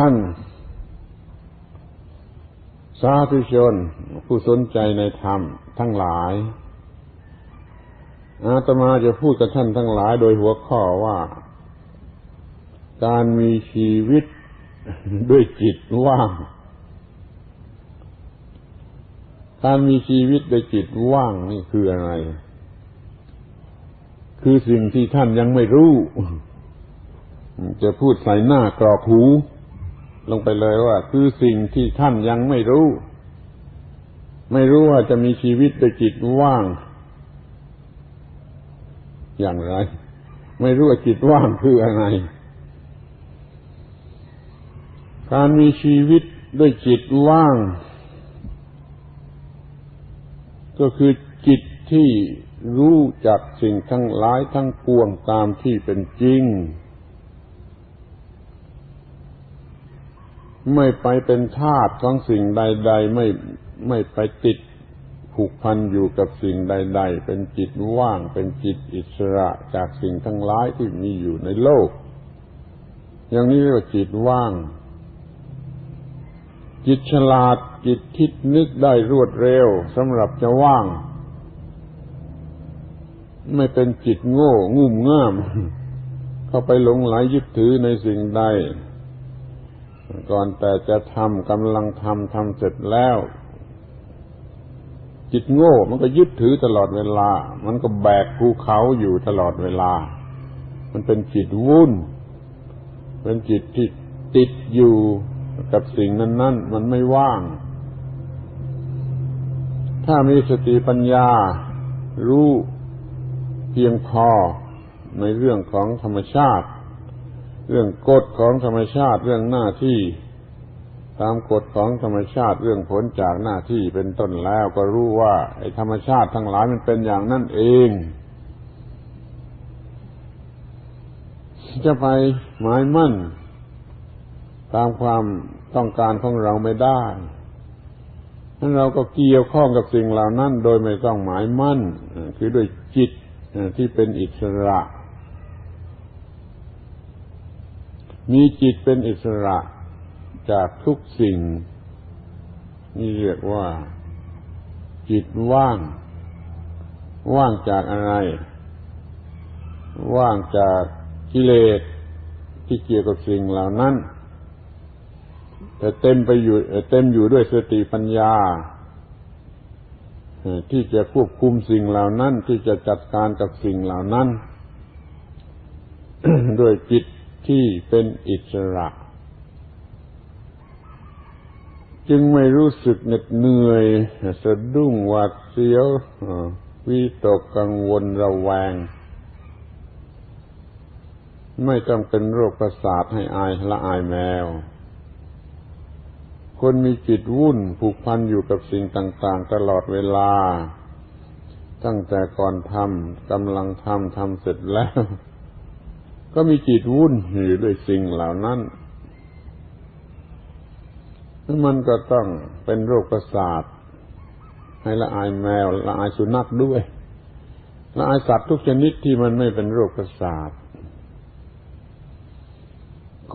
ท่านสาธุชน ผู้สนใจในธรรมทั้งหลาย อาตมาจะพูดกับท่านทั้งหลายโดยหัวข้อว่า การมีชีวิตด้วยจิตว่าง การมีชีวิตด้วยจิตว่างนี่คืออะไร คือสิ่งที่ท่านยังไม่รู้ จะพูดใส่หน้ากรอกหู ลงไปเลยว่า คือสิ่งที่ท่านยังไม่รู้ ไม่รู้ว่าจะมีชีวิตด้วยจิตว่าง อย่างไร ไม่รู้ว่าจิตว่างคืออะไร การมีชีวิตด้วยจิตว่าง ก็คือจิตที่รู้จักสิ่งทั้งหลายทั้งปวงตามที่เป็นจริง ไม่ไปเป็นทาสของสิ่งใด ๆ ไม่ไม่ไปติดผูกพันอยู่กับสิ่งใด ๆ เป็นจิตว่าง เป็นจิตอิสระจากสิ่งทั้งหลายที่มีอยู่ในโลก อย่างนี้เรียกว่าจิตว่าง จิตฉลาดจิตคิดนึกได้รวดเร็วสำหรับจะว่าง ไม่เป็นจิตโง่งุ่มง่าม เข้าไปหลงไหลยึดถือในสิ่งใด ก่อนแต่จะทำกำลังทำทำเสร็จแล้ว จิตโง่ มันก็ยึดถือตลอดเวลา มันก็แบกภูเขาอยู่ตลอดเวลา มันเป็นจิตวุ่น เป็นจิตที่ติดอยู่กับสิ่งนั้น ๆ มันไม่ว่าง ถ้ามีสติปัญญา รู้เพียงพอในเรื่องของธรรมชาติ เรื่องกฎของธรรมชาติเรื่องหน้าที่ ตามกฎของธรรมชาติเรื่องผลจากหน้าที่เป็นต้นแล้วก็รู้ว่า ไอ้ธรรมชาติทั้งหลายมันเป็นอย่างนั้นเอง จะไปหมายมั่น ตามความต้องการของเราไม่ได้นั้นเราก็เกี่ยวข้องกับสิ่งเหล่านั้น โดยไม่ต้องหมายมั่น คือด้วยจิตที่เป็นอิสระ มีจิตเป็นอิสระจากทุกสิ่ง นี่เรียกว่า จิตว่าง ว่างจากอะไร ว่างจากกิเลสที่เกี่ยวกับสิ่งเหล่านั้น แต่เต็มไปอยู่เต็มอยู่ด้วยสติปัญญา ที่จะควบคุมสิ่งเหล่านั้น ที่จะจัดการกับสิ่งเหล่านั้น ด้วยจิต ที่เป็นอิสระ จึงไม่รู้สึกเหน็ดเหนื่อยสะดุ้งหวาดเสียววิตกกังวลระแวง ไม่ต้องเป็นโรคประสาทให้อายละอายแมว คนมีจิตวุ่นผูกพันอยู่กับสิ่งต่าง ๆ ตลอดเวลา ตั้งแต่ก่อนทำกำลังทำทำเสร็จแล้ว ก็มีจิตวุ่นอยู่ด้วยสิ่งเหล่านั้นมันก็ต้องเป็นโรคประสาท ให้ละอายแมวละอายสุนัขด้วย ละอายสัตว์ทุกชนิดที่มันไม่เป็นโรคประสาท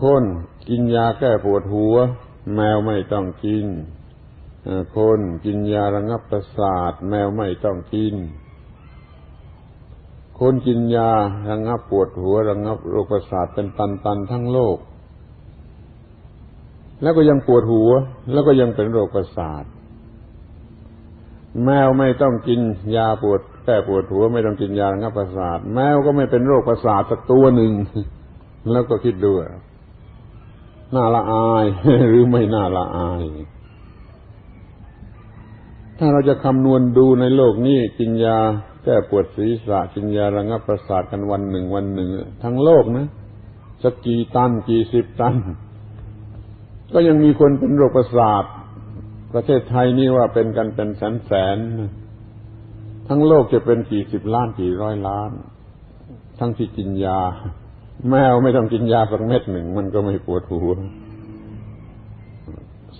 คนกินยาแก้ปวดหัว แมวไม่ต้องกินคนกินยาระงับประสาท แมวไม่ต้องกิน คนกินยาระงับปวดหัวระงับโรคประสาทเป็นตันๆทั้งโลก แล้วก็ยังปวดหัว แล้วก็ยังเป็นโรคประสาท แมวไม่ต้องกินยาปวดแก้ปวดหัวไม่ต้องกินยาระงับประสาท แมวก็ไม่เป็นโรคประสาทสักตัวหนึ่ง แล้วก็คิดดูน่าละอาย หรือไม่น่าละอาย ถ้าเราจะคำนวณดูในโลกนี้กินยา แก้ปวดศีรษะกินยาระงับประสาทกันวันหนึ่งวันหนึ่ง ทั้งโลกนะสักกี่ตันกี่สิบตัน ก็ยังมีคนเป็นโรคประสาท ประเทศไทยนี่ว่าเป็นกันเป็นแสนแสนทั้งโลกจะเป็นกี่สิบล้านกี่ร้อยล้าน ทั้งที่กินยา แมวไม่ต้องกินยาสักเม็ดหนึ่ง มันก็ไม่ปวดหัว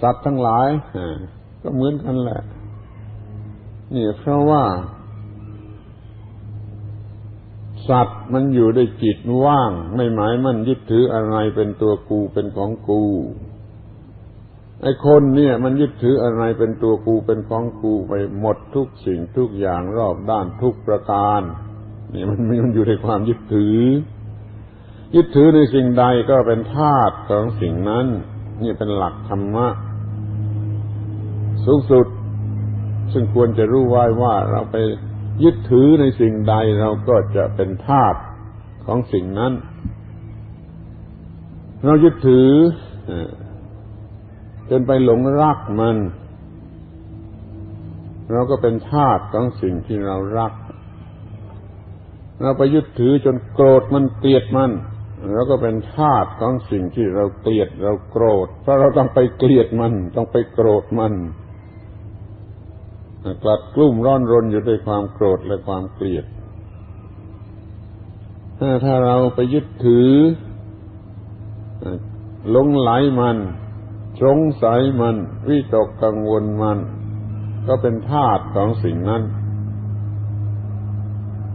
สัตว์ทั้งหลายก็เหมือนกันแหละนี่เพราะว่า สัตว์มันอยู่ด้วยจิตว่าง ไม่หมายมั่นยึดถืออะไรเป็นตัวกูเป็นของกูไอ้คนเนี่ย มันยึดถืออะไรเป็นตัวกูเป็นของกูไปหมดทุกสิ่งทุกอย่างรอบด้านทุกประการนี่มันมันอยู่ในความยึดถือ ยึดถือในสิ่งใดก็เป็นธาตุของสิ่งนั้น นี่เป็นหลักธรรมะสูงสุด ซึ่งควรจะรู้ไว้ว่าเราไป ยึดถือในสิ่งใดเราก็จะเป็นทาสของสิ่งนั้น เรายึดถือจนไปหลงรักมัน เราก็เป็นทาสของสิ่งที่เรารัก เราไปยึดถือจนโกรธมันเกลียดมันเราก็เป็นทาสของสิ่งที่เราเกลียดเราโกรธ เพราะเราต้องไปเกลียดมัน ต้องไปโกรธมัน กลัดกลุ้มร้อนรนอยู่ด้วยความโกรธและความเกลียด ถ้าเราไปยึดถือหลงไหลมันสงสัยมันวิตกกังวลมัน ก็เป็นธาตุของสิ่งนั้น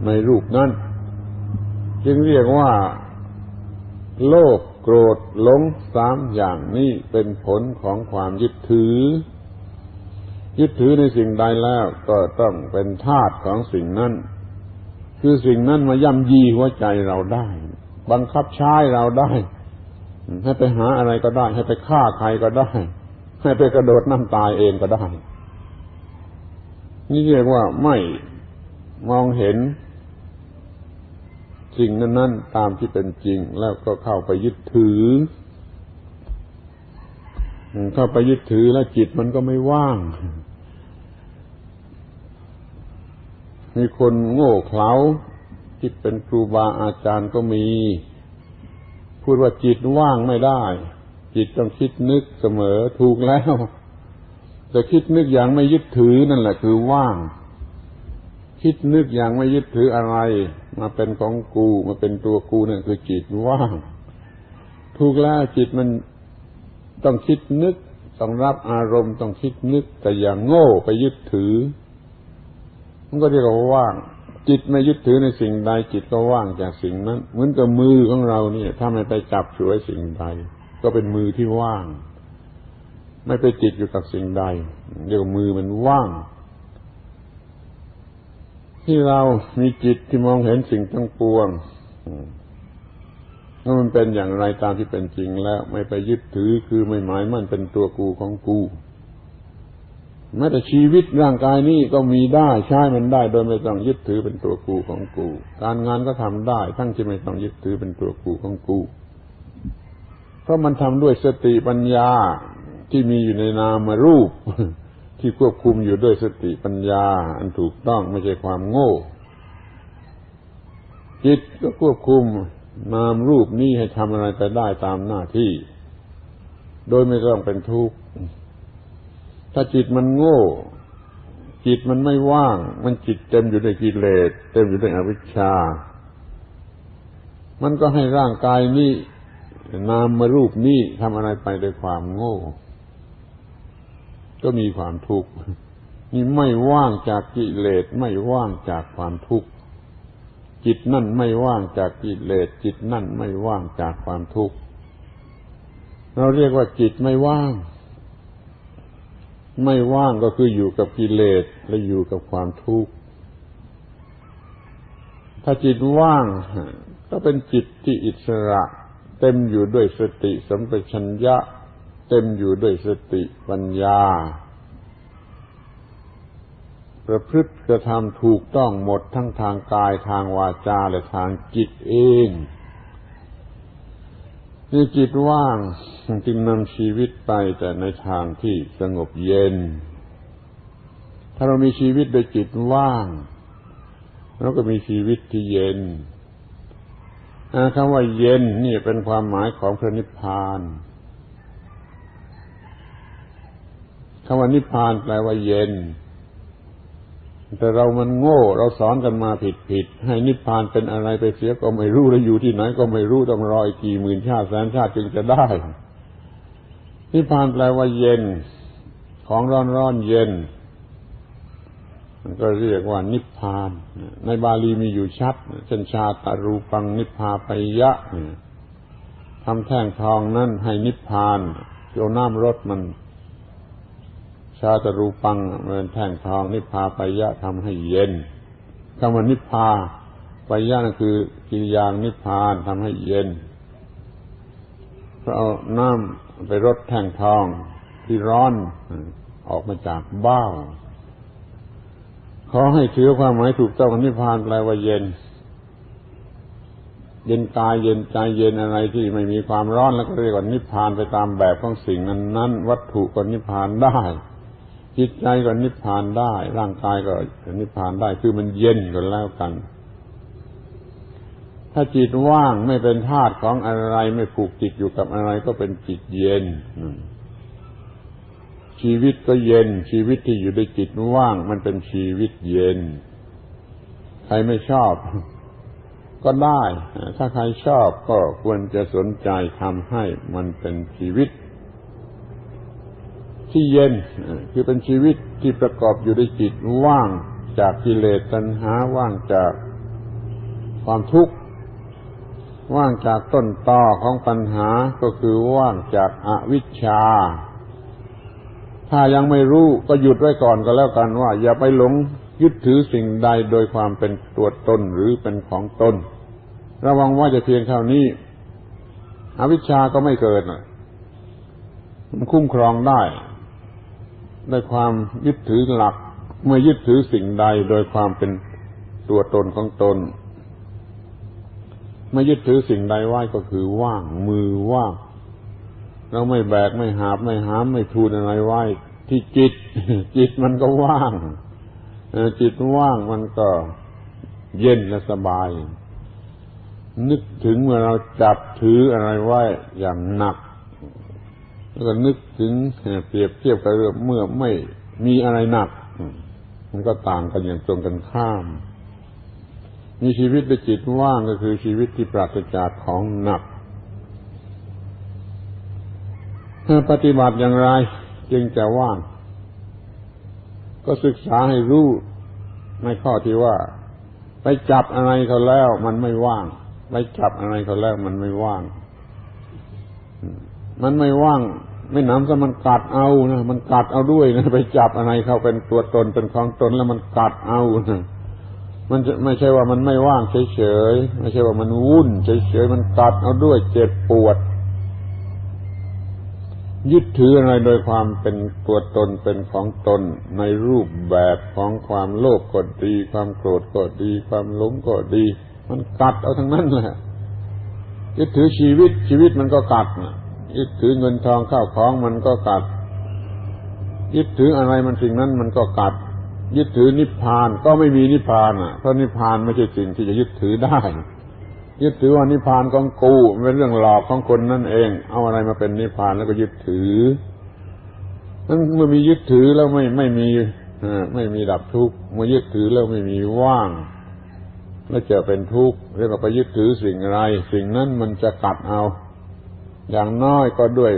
ในรูปนั้น จึงเรียกว่า โลภโกรธหลงสามอย่างนี้เป็นผลของความยึดถือ ยึดถือในสิ่งใดแล้วก็ต้องเป็นทาสของสิ่งนั้น คือสิ่งนั้นมาย่ำยีหัวใจเราได้ บังคับใช้เราได้ ให้ไปหาอะไรก็ได้ ให้ไปฆ่าใครก็ได้ ให้ไปกระโดดน้ำตายเองก็ได้ นี่เรียกว่าไม่มองเห็นสิ่งนั้น ๆ ตามที่เป็นจริง แล้วก็เข้าไปยึดถือเข้าไปยึดถือแล้วจิตมันก็ไม่ว่าง มีคนโง่เขลาที่เป็นครูบาอาจารย์ก็มี พูดว่าจิตว่างไม่ได้ จิตต้องคิดนึกเสมอถูกแล้วแต่คิดนึกอย่างไม่ยึดถือนั่นแหละคือว่าง คิดนึกอย่างไม่ยึดถืออะไร มาเป็นของกูมาเป็นตัวกูนั่นคือจิตว่าง ถูกแล้วจิตมันต้องคิดนึก ต้องรับอารมณ์ต้องคิดนึกแต่อย่างโง่ไปยึดถือ มันก็เรียกว่าว่าง จิตไม่ยึดถือในสิ่งใด จิตก็ว่างจากสิ่งนั้น เหมือนกับมือของเราเนี่ย ถ้าไม่ไปจับช่วยสิ่งใด ก็เป็นมือที่ว่าง ไม่ไปจิตอยู่กับสิ่งใด เรียกมือมันว่าง ที่เรามีจิตที่มองเห็นสิ่งทั้งปวงถ้ามันเป็นอย่างไรตามที่เป็นจริงแล้ว ไม่ไปยึดถือคือไม่หมายมั่นเป็นตัวกูของกู แม้แต่ชีวิตร่างกายนี้ก็มีได้ใช้มันได้ โดยไม่ต้องยึดถือเป็นตัวกูของกู การงานก็ทำได้ ทั้งที่ไม่ต้องยึดถือเป็นตัวกูของกู เพราะมันทำด้วยสติปัญญาที่มีอยู่ในนามรูป ที่ควบคุมอยู่ด้วยสติปัญญา อันถูกต้องไม่ใช่ความโง่ จิตก็ควบคุมนามรูปนี้ให้ทำอะไรไปได้ตามหน้าที่ โดยไม่ต้องเป็นทุกข์ ถ้าจิตมันโง่ จิตมันไม่ว่าง มันจิตเต็มอยู่ด้วยกิเลสเต็มอยู่ด้วยอวิชชา มันก็ให้ร่างกายนี้นามมารูปนี้ทำอะไรไปด้วยความโง่ ก็มีความทุกข์นี่ไม่ว่างจากกิเลสไม่ว่างจากความทุกข์จิตนั่นไม่ว่างจากกิเลสจิตนั่นไม่ว่างจากความทุกข์เราเรียกว่าจิตไม่ว่าง ไม่ว่างก็คืออยู่กับกิเลสและอยู่กับความทุกข์ ถ้าจิตว่าง ก็เป็นจิตที่อิสระ เต็มอยู่ด้วยสติสัมปชัญญะ เต็มอยู่ด้วยสติปัญญา ประพฤติกระทำถูกต้องหมดทั้งทางกายทางวาจาและทางจิตเอง นี่จิตว่างจึงนำชีวิตไปแต่ในทางที่สงบเย็น ถ้าเรามีชีวิตโดยจิตว่างเราก็มีชีวิตที่เย็นคำว่าเย็นนี่เป็นความหมายของพระนิพพานคำว่านิพพานแปลว่าเย็น แต่เรามันโง่ เราสอนกันมาผิดผิดให้นิพพานเป็นอะไรไปเสียก็ไม่รู้แล้วอยู่ที่ไหนก็ไม่รู้ต้องรออีกกี่หมื่นชาติแสนชาติจึงจะได้ นิพพานแปลว่าเย็น ของร้อนร้อนเย็น มันก็เรียกว่านิพพาน ในบาลีมีอยู่ชัดเช่นชาตารูปังนิพพาปยะทำแท่งทองนั่นให้นิพพานเอาน้ำรดมัน ชาตรูปังเป็นแท่งทองนิพพาปยะทำให้เย็นคำว่านิพพาปยะนั่นคือกิริยานิพพานทำให้เย็นก็เอาน้ำไปรดแท่งทองที่ร้อนออกมาจากเบ้าขอให้ถือความหมายถูกต้องนิพพานแปลว่าเย็น เย็นกายเย็นใจเย็นอะไรที่ไม่มีความร้อนแล้วก็เรียกว่านิพพานไปตามแบบของสิ่งนั้นนั้นวัตถุก็นิพพานได้ จิตใจก็นิพพานได้ ร่างกายก็นิพพานได้ คือมันเย็นกันแล้วกัน ถ้าจิตว่างไม่เป็นธาตุของอะไรไม่ผูกจิตอยู่กับอะไรก็เป็นจิตเย็นชีวิตก็เย็น ชีวิตที่อยู่ในจิตว่าง มันเป็นชีวิตเย็น ใครไม่ชอบ ก็ได้ ถ้าใครชอบก็ควรจะสนใจทำให้มันเป็นชีวิต ที่เย็น คือเป็นชีวิตที่ประกอบอยู่ในจิตว่างจากกิเลสตัณหาว่างจากความทุกข์ว่างจากต้นตอของปัญหาก็คือว่างจากอาวิชชา ถ้ายังไม่รู้ก็หยุดไว้ก่อนก็แล้วกันว่า อย่าไปหลงยึดถือสิ่งใดโดยความเป็นตัวตนหรือเป็นของตน ระวังว่าจะเพียงเท่านี้ อวิชชาก็ไม่เกิดมันคุ้มครองได้ ด้วยความยึดถือหลัก เมื่อยึดถือสิ่งใดโดยความเป็นตัวตนของตนไม่ยึดถือสิ่งใดไว้ก็คือว่างมือว่างเราไม่แบกไม่หาบไม่หามไม่ทูนอะไรไว้ ที่จิต จิตมันก็ว่างจิตว่างมันก็เย็นและสบาย นึกถึงเมื่อเราจับถืออะไรไว้อย่างหนัก แล้วก็นึกถึงเปรียบเทียบกับเรื่องเมื่อไม่มีอะไรหนัก มันก็ต่างกันอย่างตรงกันข้าม มีชีวิตด้วยจิตว่างก็คือชีวิตที่ปราศจากของหนักปฏิบัติอย่างไรจึงจะว่าง ก็ศึกษาให้รู้ในข้อที่ว่า ไปจับอะไรเขาแล้ว มันไม่ว่าง ไปจับอะไรเขาแล้วมันไม่ว่าง มันไม่ว่าง ไม่น้ำก็มันกัดเอานะมันกัดเอาด้วยนะไปจับอะไรเขาเป็นตัวตนเป็นของตนแล้วมันกัดเอานะมันไม่ใช่ว่ามันไม่ว่างเฉยๆไม่ใช่ว่ามันวุ่นเฉยๆมันกัดเอาด้วยเจ็บปวด ยึดถืออะไรโดยความเป็นตัวตนเป็นของตน ในรูปแบบของความโลภก็ดี ความโกรธก็ดี ความหลงก็ดี มันกัดเอาทั้งนั้นแหละยึดถือชีวิตชีวิตมันก็กัด ยึดถือเงินทองข้าวของมันก็กัด ยึดถืออะไรมันสิ่งนั้นมันก็กัด ยึดถือนิพพานก็ไม่มีนิพพานอะเพราะนิพพานไม่ใช่สิ่งที่จะยึดถือได้ ยึดถือว่านิพพานของกูเป็นเรื่องหลอกของคนนั่นเอง เอาอะไรมาเป็นนิพพานแล้วก็ยึดถือนั้นเมื่อมียึดถือแล้วไม่ไม่มีไม่มีดับทุกข์เมื่อยึดถือแล้วไม่มีว่างแล้วจะเป็นทุกข์เรียกว่าไปยึดถือสิ่งอะไร สิ่งนั้นมันจะกัดเอา อย่างน้อยก็ด้วย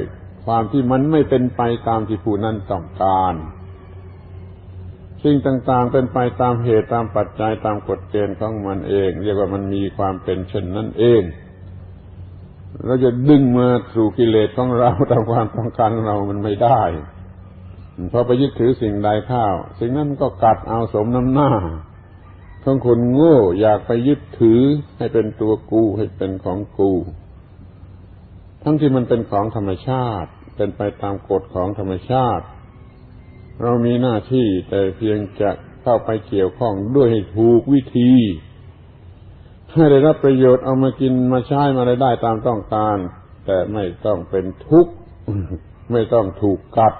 ความที่มันไม่เป็นไปตามที่ผู้นั้นต้องการสิ่งต่างๆ เป็นไปตามเหตุตามปัจจัยตามกฎเกณฑ์ของมันเอง เรียกว่ามันมีความเป็นเช่นนั้นเอง เราจะดึงมาสู่กิเลสของเราตามความต้องการของเรามันไม่ได้พอไปยึดถือสิ่งใดข้าว สิ่งนั้นก็กัดเอาสมน้ำหน้าของคนโง่อยากไปยึดถือให้เป็นตัวกูให้เป็นของกู ทั้งที่มันเป็นของธรรมชาติ เป็นไปตามกฎของธรรมชาติ เรามีหน้าที่แต่เพียงจะเข้าไปเกี่ยวข้องด้วยให้ถูกวิธี ให้ได้รับประโยชน์เอามากินมาใช้มาได้ได้ตามต้องการ แต่ไม่ต้องเป็นทุกข์ไม่ต้องถูกกัด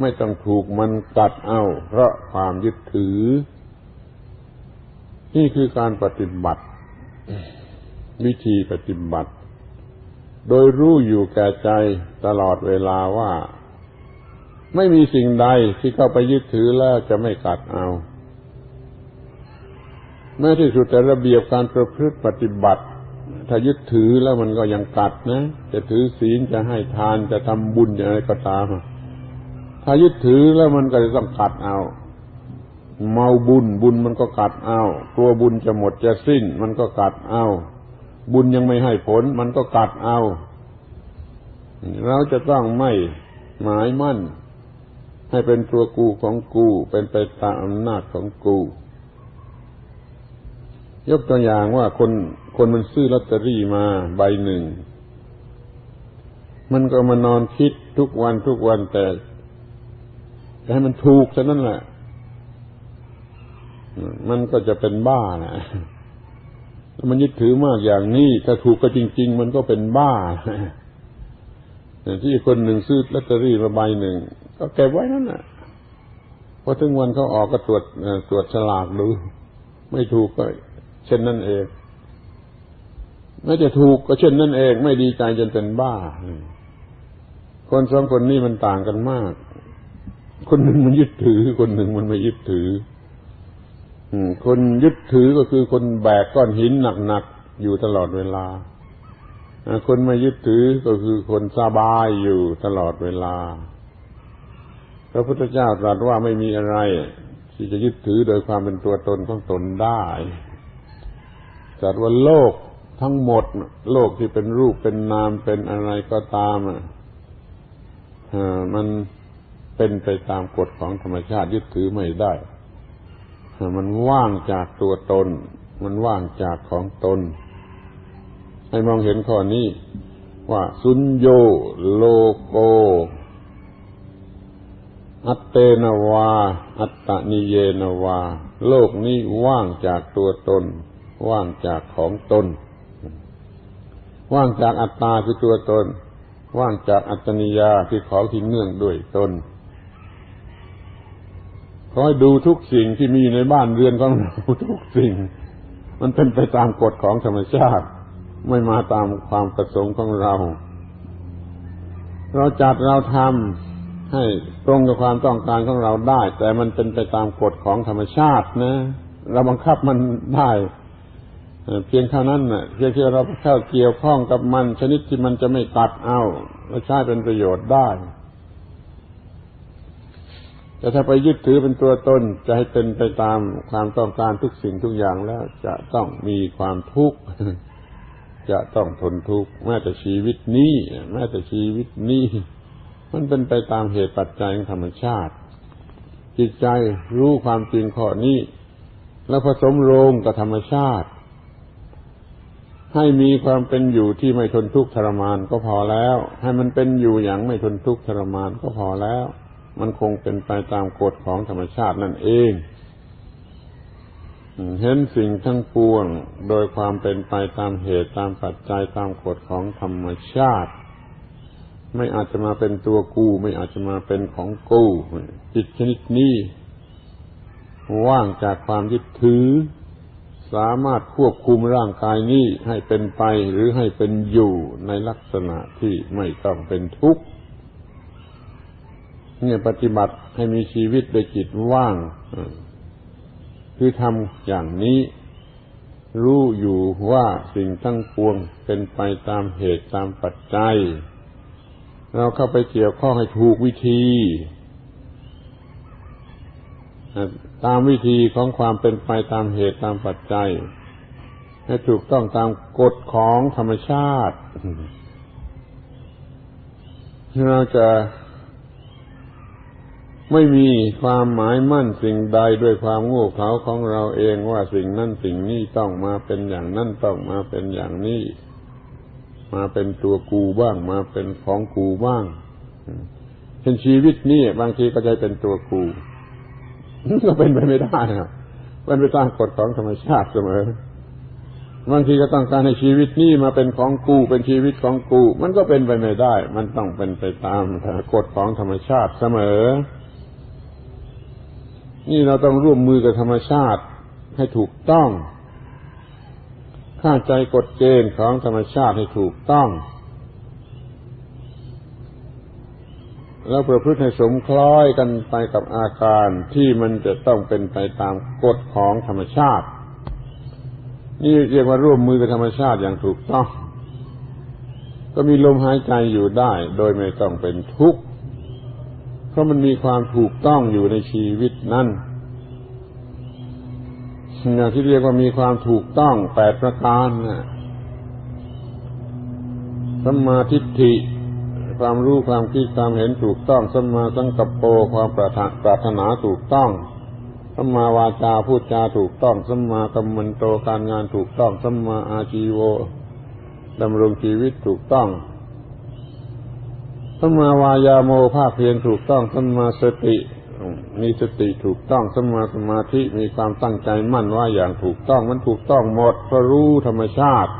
ไม่ต้องถูกมันกัดเอา เพราะความยึดถือ นี่คือการปฏิบัติ วิธีปฏิบัติ โดยรู้อยู่แก่ใจตลอดเวลาว่า ไม่มีสิ่งใดที่เข้าไปยึดถือแล้วจะไม่กัดเอาแม้ที่สุดแต่ระเบียบการประพฤติปฏิบัติ ถ้ายึดถือแล้วมันก็ยังกัดนะ จะถือศีลจะให้ทานจะทำบุญอะไรก็ตามถ้ายึดถือแล้วมันก็จะต้องกัดเอา เมาบุญบุญมันก็กัดเอา กลัวบุญจะหมดจะสิ้น มันก็กัดเอา บุญยังไม่ให้ผล มันก็กัดเอา เราจะต้องไม่หมายมั่น ให้เป็นตัวกูของกู เป็นไปตามอำนาจของกู ยกตัวอย่างว่าคนคนมันซื้อลอตเตอรี่มาใบหนึ่ง มันก็มานอนคิดทุกวันทุกวันแต่ให้มันถูกฉะนั้นแหละ มันก็จะเป็นบ้านะ มันยึดถือมากอย่างนี้ ถ้าถูกก็จริง ๆ มันก็เป็นบ้าที่คนหนึ่งซื้อลอตเตอรี่มาใบหนึ่ง ก็เก็บไว้นั่นแหละพอถึงวันเขาออกก็ตรวจตรวจฉลากดู ไม่ถูกก็ เช่นนั่นเองไม่จะถูกก็เช่นนั่นเอง ไม่ดีใจจนเป็นบ้า คนสองคนนี้มันต่างกันมาก คนหนึ่งมันยึดถือ คนหนึ่งมันไม่ยึดถือ คนยึดถือก็คือคนแบกก้อนหินหนักๆอยู่ตลอดเวลา คนไม่ยึดถือก็คือคนสบายอยู่ตลอดเวลา พระพุทธเจ้าตรัสว่าไม่มีอะไร ที่จะยึดถือโดยความเป็นตัวตนของตนได้ตรัสว่าโลกทั้งหมด โลกที่เป็นรูปเป็นนามเป็นอะไรก็ตามมันเป็นไปตามกฎของธรรมชาติยึดถือไม่ได้ มันว่างจากตัวตน มันว่างจากของตน ให้มองเห็นข้อนี้ ว่าสุญโยโลโก อัตเตนวา อัตตนิเยนวา โลกนี้ว่างจากตัวตน ว่างจากของตน ว่างจากอัตตาคือตัวตน ว่างจากอัตนิยาคือของที่เนื่องด้วยตน ขอให้ดูทุกสิ่งที่มีในบ้านเรือนของเราทุกสิ่ง มันเป็นไปตามกฎของธรรมชาติ ไม่มาตามความประสงค์ของเรา เราจัดเราทำให้ตรงกับความต้องการของเราได้ แต่มันเป็นไปตามกฎของธรรมชาตินะ เราบังคับมันได้เพียงเท่านั้นน่ะเพียงที่เราเข้าเกี่ยวข้องกับมันชนิดที่มันจะไม่ตัดเอาเราใช้เป็นประโยชน์ได้ แต่ถ้าไปยึดถือเป็นตัวตนจะให้เป็นไปตามความต้องการทุกสิ่งทุกอย่างแล้วจะต้องมีความทุกข์จะต้องทนทุกข์แม้แต่ชีวิตนี้แม้แต่ชีวิตนี้มันเป็นไปตามเหตุปัจจัยของธรรมชาติ จิตใจรู้ความจริงข้อนี้ แล้วผสมโรงกับธรรมชาติ ให้มีความเป็นอยู่ที่ไม่ทนทุกข์ทรมานก็พอแล้ว ให้มันเป็นอยู่อย่างไม่ทนทุกข์ทรมานก็พอแล้ว มันคงเป็นไปตามกฎของธรรมชาตินั่นเอง เห็นสิ่งทั้งปวงโดยความเป็นไปตามเหตุตามปัจจัยตามกฎของธรรมชาติ ไม่อาจจะมาเป็นตัวกู ไม่อาจจะมาเป็นของกูจิตชนิดนี้ว่างจากความยึดถือ สามารถควบคุมร่างกายนี้ให้เป็นไปหรือให้เป็นอยู่ในลักษณะที่ไม่ต้องเป็นทุกข์ เนี่ยปฏิบัติให้มีชีวิตโดยจิตว่างคือทำอย่างนี้รู้อยู่ว่าสิ่งทั้งปวงเป็นไปตามเหตุตามปัจจัย เราเข้าไปเกี่ยวข้องให้ถูกวิธี ตามวิธีของความเป็นไปตามเหตุตามปัจจัย ให้ถูกต้องตามกฎของธรรมชาติ เราจะ ไม่มีความหมายมั่นสิ่งใดด้วยความโง่เขลาของเราเองว่าสิ่งนั้นสิ่งนี้ต้องมาเป็นอย่างนั้นต้องมาเป็นอย่างนี้ มาเป็นตัวกูบ้าง มาเป็นของกูบ้างเช่นชีวิตนี้บางทีก็จะเป็นตัวกูก็เป็นไปไม่ได้ครับเป็นไปตามกฎของธรรมชาติเสมอบางทีก็ต้องการให้ชีวิตนี้มาเป็นของกูเป็นชีวิตของกู มันก็เป็นไปไม่ได้ มันต้องเป็นไปตามกฎของธรรมชาติเสมอ นี่เราต้องร่วมมือกับธรรมชาติให้ถูกต้องข้าใจกฎเกณฑ์ของธรรมชาติให้ถูกต้อง แล้วประพฤติให้สมคล้อยกันไปกับอาการที่มันจะต้องเป็นไปตามกฎของธรรมชาติ นี่เรียกว่าร่วมมือกับธรรมชาติอย่างถูกต้อง ก็มีลมหายใจอยู่ได้ โดยไม่ต้องเป็นทุกข์ เพราะมันมีความถูกต้องอยู่ในชีวิตนั้นอย่างที่เรียกว่ามีความถูกต้องแปดประการนะสัมมาทิฏฐิความรู้ความคิดความเห็นถูกต้องสัมมาสังกัปโปความปรารถนาถูกต้องสัมมาวาจาพูดจาถูกต้องสัมมากัมมันโตการงานถูกต้องสัมมาอาชีโวดำรงชีวิตถูกต้อง สัมมาวายาโมภาคเพียรถูกต้องสัมมาสติ มีสติถูกต้องสัมมาสมาธิมีความตั้งใจมั่นว่าอย่างถูกต้องมันถูกต้องหมดเพราะรู้ธรรมชาติ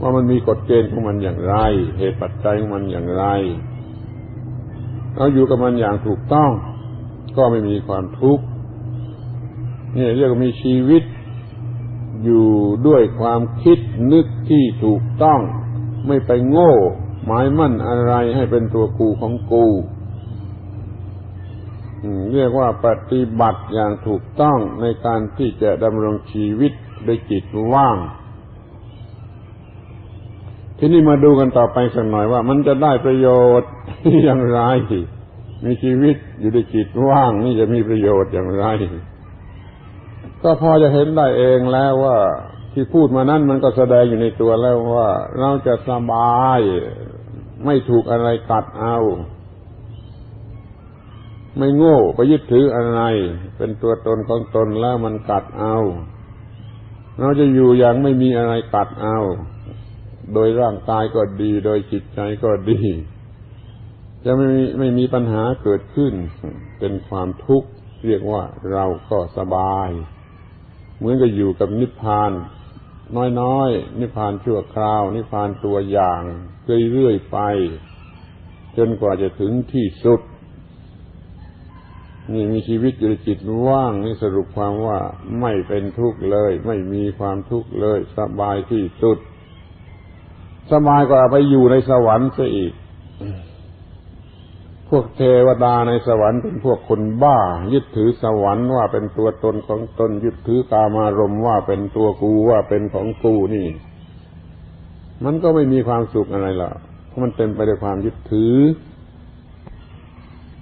ว่ามันมีกฎเกณฑ์ของมันอย่างไร เหตุปัจจัยของมันอย่างไรเราอยู่กับมันอย่างถูกต้อง ก็ไม่มีความทุกข์นี่เรียกว่ามีชีวิตอยู่ด้วยความคิดนึกที่ถูกต้อง ไม่ไปโง่ หมายมั่นอะไรให้เป็นตัวกูของกูเรียกว่าปฏิบัติอย่างถูกต้องในการที่จะดำรงชีวิตด้วยจิตว่าง ทีนี้มาดูกันต่อไปสักหน่อยว่า มันจะได้ประโยชน์อย่างไรมีชีวิตอยู่ด้วยจิตว่าง นี่จะมีประโยชน์อย่างไร ก็พอจะเห็นได้เองแล้วว่า ที่พูดมานั้นมันก็แสดงอยู่ในตัวแล้วว่า เราจะสบาย ไม่ถูกอะไรกัดเอา ไม่โง่ไปยึดถืออะไร เป็นตัวตนของตนแล้วมันกัดเอา เราจะอยู่อย่างไม่มีอะไรกัดเอา โดยร่างกายก็ดี โดยจิตใจก็ดี จะไม่มีไม่มีปัญหาเกิดขึ้น เป็นความทุกข์เรียกว่าเราก็สบาย เหมือนกับอยู่กับนิพพานน้อยๆนิพพานชั่วคราว นิพพานตัวอย่าง เรื่อยๆไป จนกว่าจะถึงที่สุด นี่มีชีวิตอยู่ในจิตว่างนี่สรุปความว่าไม่เป็นทุกข์เลย ไม่มีความทุกข์เลย สบายที่สุด สบายกว่าไปอยู่ในสวรรค์ซะอีก พวกเทวดาในสวรรค์เป็นพวกคนบ้า ยึดถือสวรรค์ว่าเป็นตัวตนของตนยึดถือกามารมว่าเป็นตัวกูว่าเป็นของกูนี่ มันก็ไม่มีความสุขอะไรหรอกเพราะมันเต็มไปด้วยความยึดถือ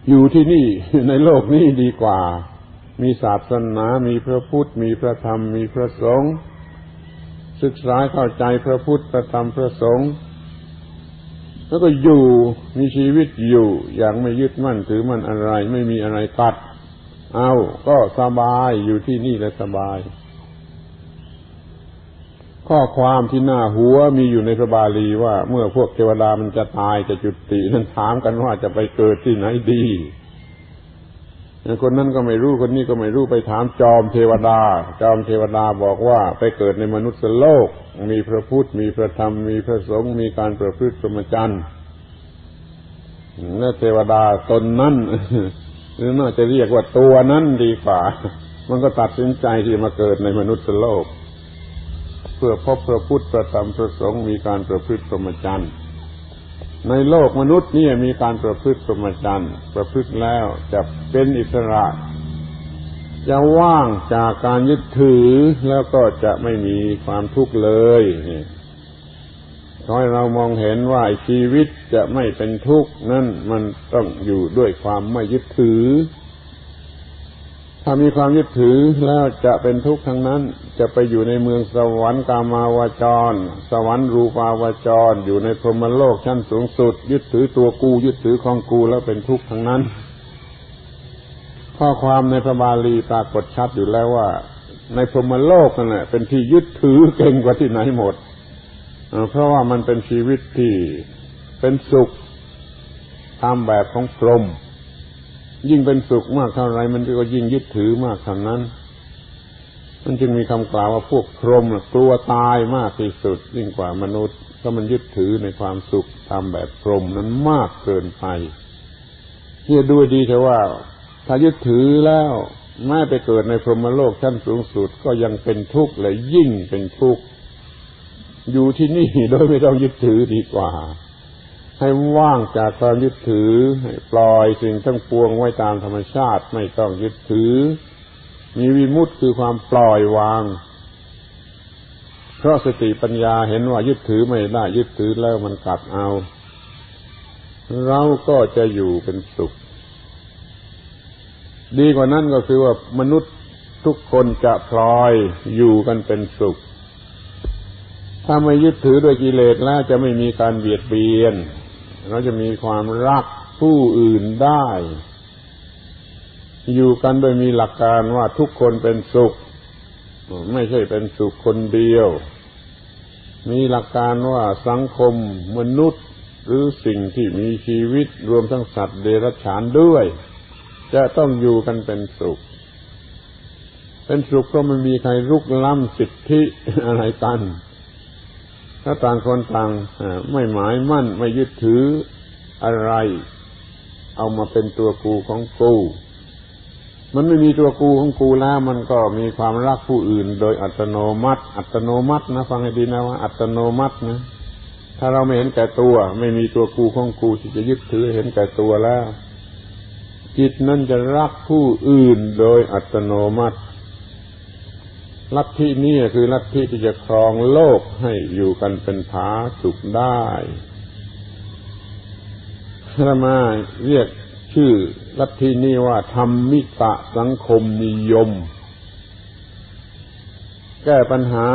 อยู่ที่นี่ในโลกนี้ดีกว่า มีศาสนา มีพระพุทธ มีพระธรรม มีพระสงฆ์ศึกษาเข้าใจพระพุทธพระธรรมพระสงฆ์แล้วก็อยู่มีชีวิตอยู่อย่างไม่ยึดมั่นถือมั่นอะไร ไม่มีอะไรกัด เอาก็สบายอยู่ที่นี่และสบาย ข้อความที่หน้าหัวมีอยู่ในพระบาลีว่าเมื่อพวกเทวดามันจะตายจะจุตินั้นถามกันว่าจะไปเกิดที่ไหนดีคนนั้นก็ไม่รู้คนนี้ก็ไม่รู้ไปถามจอมเทวดา จอมเทวดาบอกว่าไปเกิดในมนุษย์โลก มีพระพุทธมีพระธรรมมีพระสงฆ์มีการประพฤติสมจรรย์และเทวดาตนนั้นหรือน่าจะเรียกว่าตัวนั้นดีกว่า มันก็ตัดสินใจที่มาเกิดในมนุษย์โลก เพื่อพบพระพุทธประธรรมพระสงฆ์มีการประพฤติสมจรรย์ในโลกมนุษย์นี่มีการประพฤติสมจรรย์ประพฤติแล้วจะเป็นอิสระ จะว่างจากการยึดถือแล้วก็จะไม่มีความทุกข์เลยขอให้เรามองเห็นว่าชีวิตจะไม่เป็นทุกข์นั่นมันต้องอยู่ด้วยความไม่ยึดถือ ถ้ามีความยึดถือแล้วจะเป็นทุกข์ทั้งนั้น จะไปอยู่ในเมืองสวรรค์กามาวจร สวรรค์รูปาวจร อยู่ในพรหมโลกชั้นสูงสุด ยึดถือตัวกู ยึดถือของกูแล้วเป็นทุกข์ทั้งนั้น ข้อความในพระบาลีปรากฏชัดอยู่แล้วว่า ในพรหมโลกนั่นแหละเป็นที่ยึดถือเก่งกว่าที่ไหนหมดเพราะว่ามันเป็นชีวิตที่เป็นสุขตามแบบของพรหม ยิ่งเป็นสุขมากเท่าไรมันก็ยิ่งยึดถือมากเท่านั้น มันจึงมีคำกล่าวว่าพวกพรหมกลัวตายมากที่สุด ยิ่งกว่ามนุษย์ก็มันยึดถือในความสุขตามแบบพรหมนั้นมากเกินไปเนี่ยดูดีเถอะว่า ถ้ายึดถือแล้วแม้ไปเกิดในพรหมโลกชั้นสูงสุดก็ยังเป็นทุกข์และยิ่งเป็นทุกข์อยู่ที่นี่โดยไม่ต้องยึดถือดีกว่า ให้ว่างจากความยึดถือให้ปล่อยสิ่งทั้งปวงไว้ตามธรรมชาติไม่ต้องยึดถือ มีวิมุตติคือความปล่อยวาง เพราะสติปัญญาเห็นว่ายึดถือไม่ได้ยึดถือแล้วมันกัดเอา เราก็จะอยู่เป็นสุข ดีกว่านั้นก็คือว่ามนุษย์ทุกคนจะพลอยอยู่กันเป็นสุขถ้าไม่ยึดถือด้วยกิเลสแล้วจะไม่มีการเบียดเบียน เราจะมีความรักผู้อื่นได้ อยู่กันโดยมีหลักการว่าทุกคนเป็นสุข ไม่ใช่เป็นสุขคนเดียว มีหลักการว่าสังคมมนุษย์หรือสิ่งที่มีชีวิตรวมทั้งสัตว์เดรัจฉานด้วย จะต้องอยู่กันเป็นสุข เป็นสุขเพราะไม่มีใครรุกล้ำสิทธิอะไรกัน ถ้าต่างคนต่างไม่หมายมั่นไม่ยึดถืออะไร เอามาเป็นตัวกูของกูมันไม่มีตัวกูของกูแล้ว มันก็มีความรักผู้อื่น โดยอัตโนมัติ อัตโนมัตินะฟังให้ดีนะว่า อัตโนมัตินะถ้าเราไม่เห็นแก่ตัว ไม่มีตัวกูของกูที่จะยึดถือเห็นแก่ตัวแล้วจิตนั่นจะรักผู้อื่นโดยอัตโนมัติ ลัทธินี้คือลัทธิที่จะครองโลกให้อยู่กันเป็นผาสุขได้พระมาเรียกชื่อลัทธินี้ว่าธรรมิกะสังคมนิยม แก้ปัญหา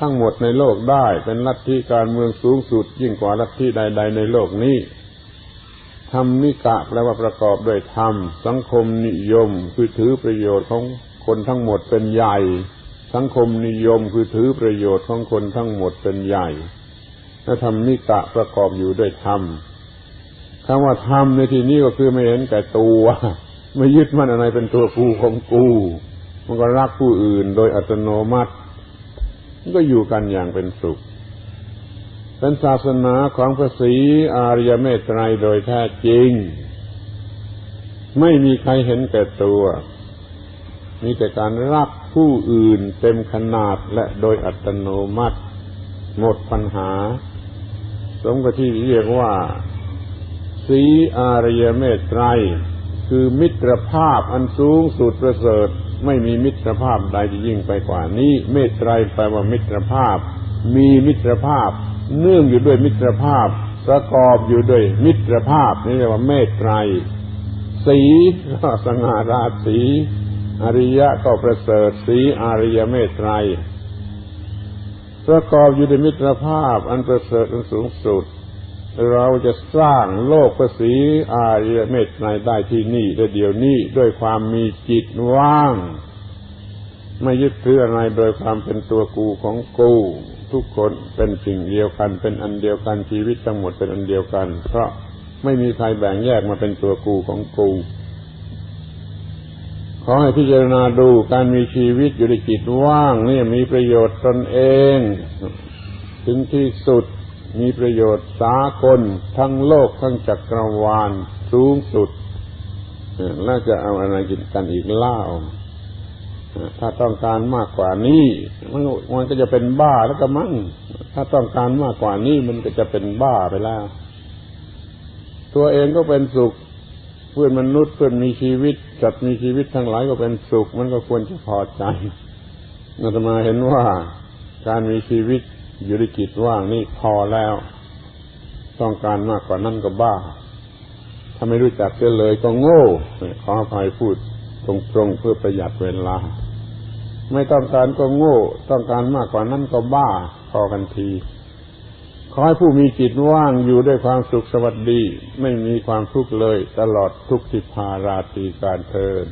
ทั้งหมดในโลกได้ เป็นลัทธิการเมืองสูงสุด ยิ่งกว่าลัทธิใด ๆ ในโลกนี้ธรรมิกะแปลว่าประกอบด้วยธรรม สังคมนิยม คือถือประโยชน์ของ คนทั้งหมดเป็นใหญ่ สังคมนิยมคือถือประโยชน์ของคนทั้งหมดเป็นใหญ่และธรรมิกะประกอบอยู่ด้วยธรรมคำว่าธรรมในที่นี้ก็คือไม่เห็นแก่ตัวไม่ยึดมั่นอะไรเป็นตัวกูของกู มันก็รักผู้อื่นโดยอัตโนมัติก็อยู่กันอย่างเป็นสุข เป็นศาสนาของพระศรีอารยเมตไตรโดยแท้จริง ไม่มีใครเห็นแก่ตัว มีแต่การรักผู้อื่นเต็มขนาดและโดยอัตโนมัติ หมดปัญหา สมกับที่เรียกว่า สีอารยเมตไตร คือมิตรภาพอันสูงสุดประเสริฐไม่มีมิตรภาพใดที่ยิ่งไปกว่านี้ เมตไตรแปลว่ามิตรภาพ มีมิตรภาพ เนื่องอยู่ด้วยมิตรภาพ ประกอบอยู่ด้วยมิตรภาพนี่เรียกว่าเมตไตร สีก็สง่าราศี อริยะก็ประเสริฐสีอริยเมตไตรประกอบอยู่ในมิตรภาพอันประเสริฐอันสูงสุด เราจะสร้างโลกประสีอาริยเมตไตรได้ที่นี่ได้เดี๋ยวนี้ด้วยความมีจิตว่าง ไม่ยึดถืออะไรโดยความเป็นตัวกูของกูทุกคนเป็นสิ่งเดียวกัน เป็นอันเดียวกันชีวิตทั้งหมดเป็นอันเดียวกัน เพราะไม่มีใครแบ่งแยกมาเป็นตัวกูของกู ขอให้พิจารณาดูการมีชีวิตอยู่ในจิตว่างนี่มีประโยชน์ตนเอง ถึงที่สุดมีประโยชน์สากลทั้งโลกทั้งจักรวาลสูงสุดแล้วจะเอาอะไรกินกันอีกเล่าถ้าต้องการมากกว่านี้มันมันก็จะเป็นบ้าแล้วก็มั่งถ้าต้องการมากกว่านี้มันก็จะเป็นบ้าไปแล้ว ตัวเองก็เป็นสุข พื่อนมนุษย์เพื่อนมีชีวิตจัดมีชีวิตทั้งหลายก็เป็นสุข มันก็ควรจะพอใจอาตมาเห็นว่าการมีชีวิตอยู่ในจิตว่างนี่พอแล้ว ต้องการมากกว่านั้นก็บ้า ถ้าไม่รู้จักเสียเลยก็โง่ ขออภัยพูดตรงๆเพื่อประหยัดเวลา ไม่ต้องการก็โง่ ต้องการมากกว่านั้นก็บ้า พอกันที ขอให้ผู้มีจิตว่างอยู่ด้วยความสุขสวัสดี ไม่มีความทุกข์เลยตลอดทุกสิภาราตีการเทิน